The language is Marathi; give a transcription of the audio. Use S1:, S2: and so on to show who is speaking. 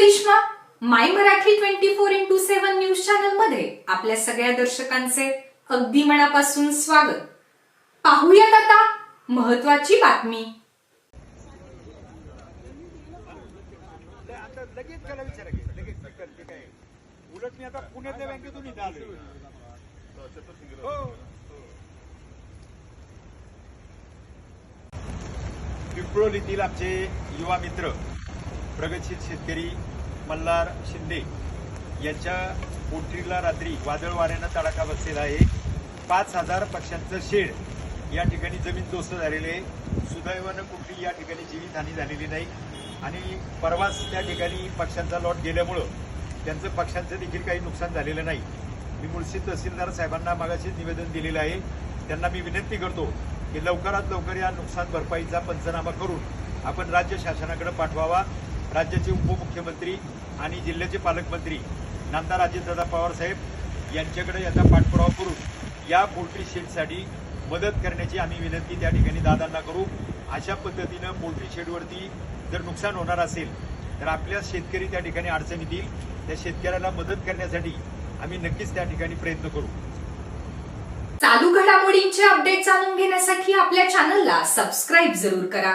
S1: Karishma my Marathi twenty four into seven news चॅनलमध्ये आपल्या सगळ्या दर्शकांचे अगदी मनापासून स्वागत. पाहूयात आता महत्वाची बातमी.
S2: उलट मी आता पुण्यातल्या बँकेतून इथं आलोय हो पिंपळोलीतील आमचे युवा मित्र. प्रगतशील शेतकरी मल्हार शिंदे यांच्या पोल्ट्रीला रात्री वादळ वाऱ्यानं तडाखा बसलेला आहे. पाच हजार पक्ष्यांचं शेड या ठिकाणी जमीन दोस्त झालेले आहे. सुदैवानं कुठली या ठिकाणी जीवितहानी झालेली नाही. आणि परवाच त्या ठिकाणी पक्ष्यांचा लॉट गेल्यामुळं त्यांचं पक्ष्यांचं देखील काही नुकसान झालेलं नाही. मी मुळशी तहसीलदार साहेबांना मागाशीच निवेदन दिलेलं आहे. त्यांना मी विनंती करतो की लवकरात लवकर या नुकसान भरपाईचा पंचनामा करून आपण राज्य शासनाकडे पाठवावा. राज्याचे उपमुख्यमंत्री आणि जिल्ह्याचे पालकमंत्री नामदार अजितदादा पवार साहेब यांच्याकडे याचा पाठपुरावा करून या पोल्ट्री शेडसाठी मदत करण्याची आम्ही विनंती त्या ठिकाणी दादांना करू. अशा पद्धतीनं पोल्ट्री शेडवरती जर नुकसान होणार असेल तर आपल्या शेतकरी त्या ठिकाणी अडचणीत येईल. त्या शेतकऱ्याला मदत करण्यासाठी आम्ही नक्कीच त्या ठिकाणी प्रयत्न करू.
S1: चालू घडामोडींचे अपडेट जाणून घेण्यासाठी आपल्या चॅनलला सबस्क्राईब जरूर करा.